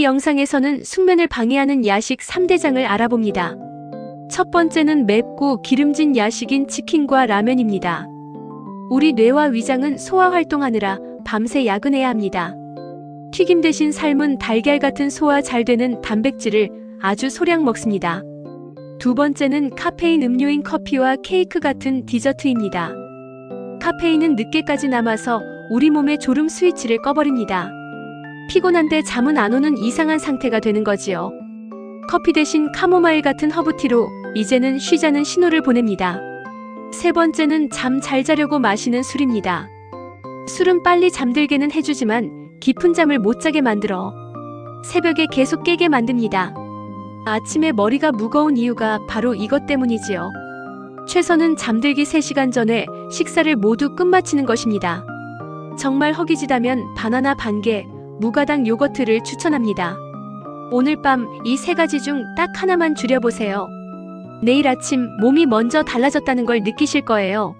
이 영상에서는 숙면을 방해하는 야식 3대장을 알아봅니다. 첫 번째는 맵고 기름진 야식인 치킨과 라면입니다. 우리 뇌와 위장은 소화 활동하느라 밤새 야근해야 합니다. 튀김 대신 삶은 달걀 같은 소화 잘 되는 단백질을 아주 소량 먹습니다. 두 번째는 카페인 음료인 커피와 케이크 같은 디저트입니다. 카페인은 늦게까지 남아서 우리 몸의 졸음 스위치를 꺼버립니다. 피곤한데 잠은 안 오는 이상한 상태가 되는 거지요. 커피 대신 카모마일 같은 허브티로 이제는 쉬자는 신호를 보냅니다. 세 번째는 잠 잘 자려고 마시는 술입니다. 술은 빨리 잠들게는 해주지만 깊은 잠을 못 자게 만들어 새벽에 계속 깨게 만듭니다. 아침에 머리가 무거운 이유가 바로 이것 때문이지요. 최선은 잠들기 3시간 전에 식사를 모두 끝마치는 것입니다. 정말 허기지다면 바나나 반 개, 무가당 요거트를 추천합니다. 오늘 밤 이 세 가지 중 딱 하나만 줄여보세요. 내일 아침 몸이 먼저 달라졌다는 걸 느끼실 거예요.